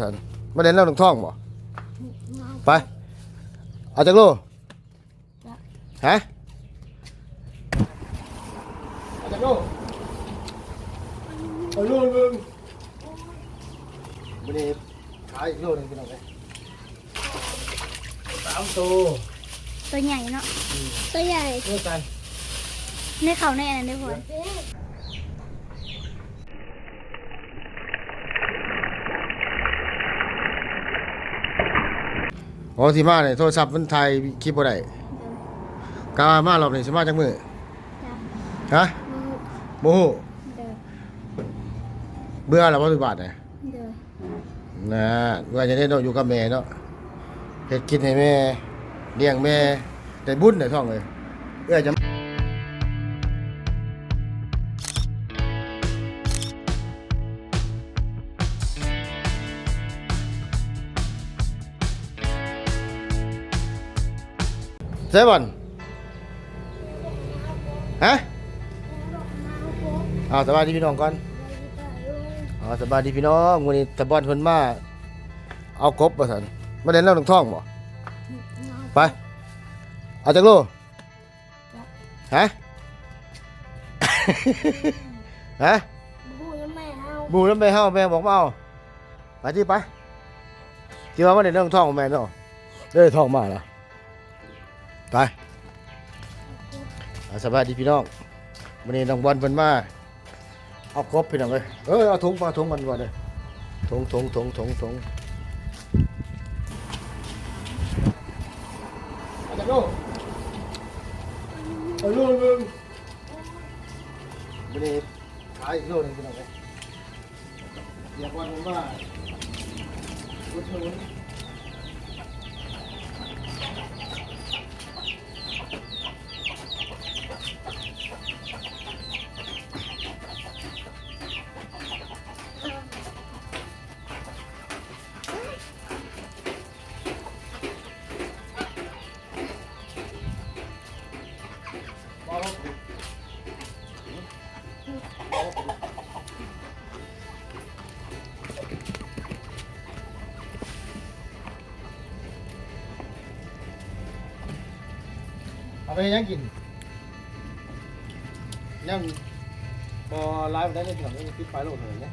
ท่านมาเล่นเล่าหนึ่งท่องบ่ไป เอาจากโลฮะเอาจากโลเอาโลนึงวันนี้ขายอีกโลนึงพี่น้องเลยสามตัวตัวใหญ่เนาะตัวใหญ่เท่ากันในเขาในอันนั้นได้พอ อ๋อที่มาเนี่ยโทรศัพท์มันถ่ายคลิปบ่ได้กามารอบนี้สิมาจากมือฮะมือโมโหเด้อเบื่อแล้วว่าสิบาทเนี่ยเด้อนะว่าจะได้เนาะอยู่กับแม่เนาะเฮ็ดกินให้แม่เลี้ยงแม่ได้บุญได้ท่องเลยเอื้อจะ เซบอนฮะอ้าวสบายดีพี่น้องก่อนอ๋อสบายดีพี่น้องวันนี้ตะบอนเพิ่นมาเอากบมาสันมาเล่นเล่าหนึ่งท่องบ่ไปเอาจากโลฮะฮะบูยังไม่เอาบูแล้วแม่เฮาแม่บอกมาเอาไปที่ไปที่ว่ามาเล่นเรื่องท่องของแม่เนาะได้ท่องมาแล้ว ไปสบายดีพี่น้องวันนี้น้องบอลเพิ่นมาเอากบพี่น้องเลยเออเอาถุงมาถุงมันก่อนเลยถุงถุงถุงถุงถุงเอาจากโลกเอาโลนึงวันนี้ขายอีกโลนึงพี่น้องเลยอยากวันผมว่าวุ้น ไปยังกินยังพอไลฟ์ได้ในถึงน้องยังปิดไฟโลดเลยเนี่ย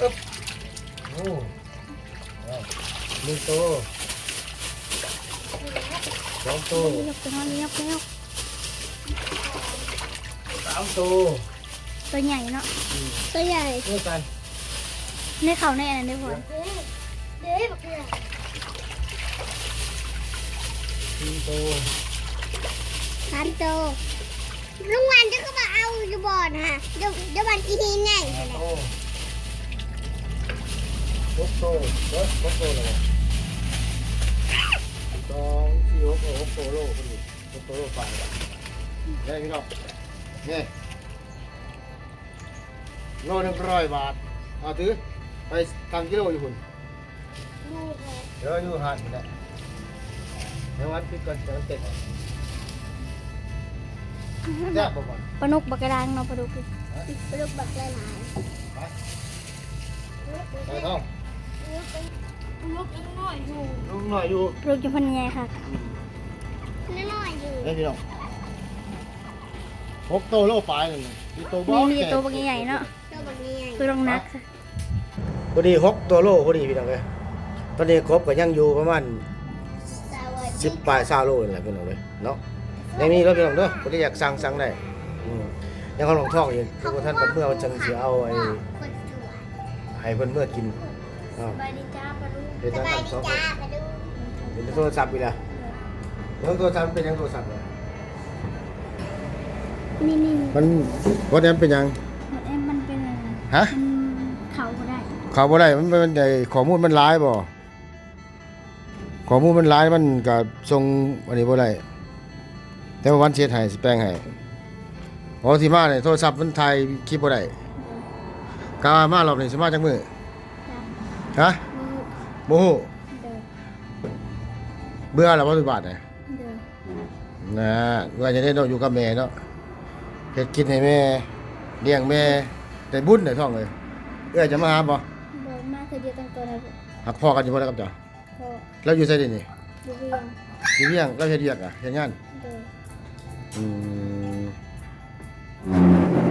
อึ๊บโอ้เอาหนึ่งตัวสองตัวยกตัวน้อยยกแล้วสามตัวตัวใหญ่เนาะตัวใหญ่เท่ากันในเขาในอันนั้นได้พอเด้บักเด้สี่ตัวสามตัวลุงวันจะก็มาเอาอยู่บ่อนฮะเดี๋ยวเดี๋ยววันอีฮีไง ห้าตัวหกตัวเบิดหกตัวเลยสองสี่หกหกตัวโลพอดีหกตัวโลไปได้พี่น้องนี่โลหนึ่งร้อยบาทเอาถือไปทำกิโลอยู่คุณดูเลยเดี๋ยวอยู่หาดนี่แหละเดี๋ยววันพิดก่อนเดี๋ยวมันเต็มแซ่บบ่ก่อนปลานุกบักกระดางเนาะปลาดุกปลาดุกบักหลายไปไปท้อง ลูกน้อยอยู่ลุงหน่อยอยู่ลูกจะพันใหญ่ค่ะน้อยอยู่เฮ้ยพี่น้องหกโตโลปลายหนึ่งมีโตบ้นี่มีตัวบักใหญ่เนาะตัวแบบนี้คือรองนักค่ะพอดีหกตัวโลพอดีพี่น้องเลยตอนนี้ครบก็ยังอยู่ประมาณสวัสดีสิบปลายซาโลนี่แหละพี่น้องเลยเนาะยังมีรถพี่น้องเด้อพอดีอยากสั่งสั่งได้อืมยังเขาลองท่องอีกคือว่าท่านเป็นเมื่อวันจังสีเอาไอ้ คนสวยให้เพิ่นเมื่อกิน อ้าวบายดีจ้าปลาดุกเป็นสน้ำบายตาลดีสองคจ้านมาดูเป็นโทรศัพท์อีกแล้วเรื่องโทรศัพท์เป็นยังโทรศัพท์เนี่ยนี่นี่มันว่าเนี่ยเป็นยังเอ็มมันเป็นอะไรฮะมันเขาก็ได้ข่าวบ่ได้มันเป็นไอ้ข้อมูลมันหลายบ่ข้อมูลมันหลายมันก็ส่งอันนี้บ่ได้แต่ว่าวันเช็ดให้สิแปลงให้พอสิมาเนี่ยโทรศัพท์มันถ่ายคลิปบ่ได้กามารอบนี้สิมาจักมื้อจ้า ฮะมือบ่ฮู้เดินเบื่อแล้วบ่สิบาทน่ะเดินนะว่าจะได้เนาะอยู่กับแม่เนาะเฮ็ดกินให้แม่เลี้ยงแม่ได้บุญได้ท้องเลยเอ้อยจะมาหาบ่เดินมาคือเดียวตั้งตัวนะหักพ่อกันอยู่บ่แล้วกับเจ้าพอแล้วอยู่ไสเดี๋ยวนี้ดูเรียงอยู่เลี้ยงแล้วเฮ็ดเวียกอะเฮ็ดงานเดินอืม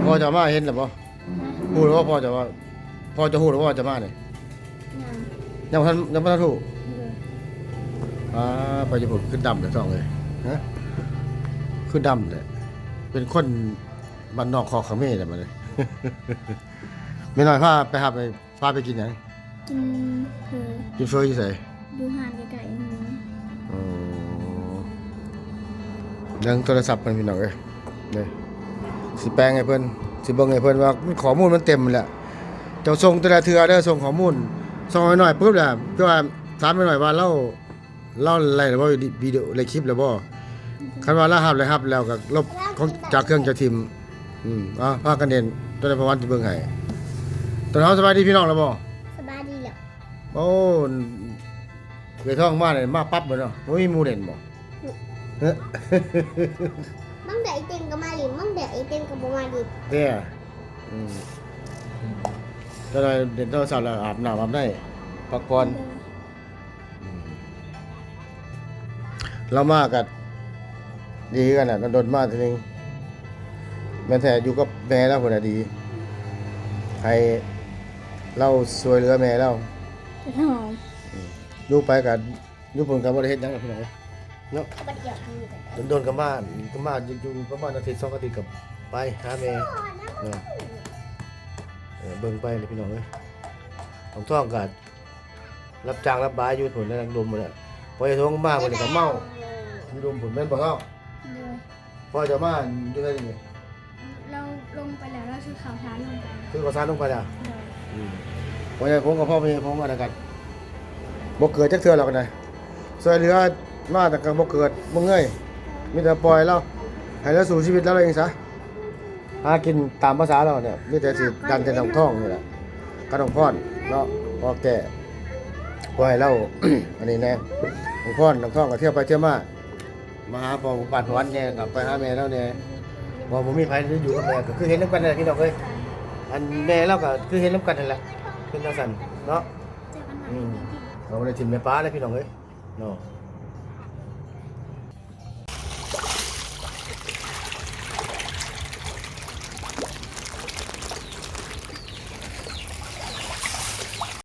พ่อจะมาเห็นหรือเปล่าพูดว่าพ่อจะว่าพ่อจะพูดว่าจะมาเนี่ย งานยังบ่ทันยังไม่ทันถูกเดินอ่าไปจะพูดขึ้นดำเลยท้องเลยฮะขึ้นดำเลยเป็นคนบ้านนอกคอขมิ้นเลยมาเลย ไม่น้อยพาไปหาไปพาไปกินหยังกินเผือกินเฟออยู่ใส่ดูหานไก่ๆนี่อ๋อเรื่องโทรศัพท์มันพี่น้องเอ้ยเนี่ยสิแปลงให้เพิ่นสิเบิ่งให้เพิ่นว่ามันข้อมูลมันเต็มแหละเจ้าส่งแต่ละเทื่อเด้อส่งข้อมูล ส่งให้หน่อยปุ๊บแล้วก็ว่าถามไปหน่อยว่าเราเราไล่หรือว่าวิดีโอไล่คลิปแล้วบ่คันว่าเรารับแล้วรับแล้วก็ลบของจากเครื่องจะทิมอืมอ่าพากันเด่นตัวในประวัติเบิ่งให้ตอนเฮาสบายดีพี่น้องแล้วบ่สบายดีเหรอโอ้เคยท่องมาเนี่ยมาปั๊บเลยเนาะบ่มีหมู่เด่นบ่เฮ้อมั่งเดี๋ยวไอเต็มก็มาดิมั่งเดี๋ยวไอเต็มก็บ่มาดิเด้ออืม ก็เลยเด่นโทรศัพท์แล้วอาบน้ำอาบได้พักผ่อนเรามากัดีกันน่ะโดนมาทีนึงแม่แต่อยู่กับแม่แล้วคนน่ะดีให้เราสวยเหลือแม่เราหอมอยู่ไปกับอยู่ผลกับบ่ได้เฮ็ดหยังกับพี่น้องเอ้ยเนาะเขาบัดเดียวคือแต่โดนๆกับบ้านกับบ้านอยู่ๆประมาณอาทิตย์สองอาทิตย์กับไปหาแม่เออ เออเบิ่งไปเลยพี่น้องเอ้ยของท่องกัดรับจ้างรับบายอยู่ผลแล้วดมหมดอะพอจะท้องมากมันก็เมาอยู่ดมผลแม่นบ่เฮาเดินพอจะมาอยู่ได้นี่เราลงไปแล้วเราซื้อข่าวสารลงไปคือก็ซานลงไปแล้วเดินอืมพอจะคงกับพ่อแม่คงกันกันบ่เกิดจักเทื่อหรอกนะช่วยเหลือมาแต่ก็บ่เกิดบ่เงยมีแต่ปล่อยเราให้เราสู่ชีวิตเราเองซะ หากินตามภาษาเราเนี่ยมีแต่สิดันแต่น้องท่องนี่แหละกระน้องพรเนาะพอแก่พอให้เราอันนี้แน่น้องพรน้องท่องก็เที่ยวไปเที่ยวมามาหาพอบ้านหวันเนี่ยกลับไปหาแม่แล้วเนี่ยพอผมมีไผที่อยู่กับแม่ก็คือเห็นน้ำกันนั่นแหละพี่น้องเอ้ยอันแม่เราก็คือเห็นน้ำกันนั่นแหละคือจังซั่นเนาะเจอกันใหม่อืมเราบ่ได้ทิมแม่ป้าเลยพี่น้องเอ้ยเนาะ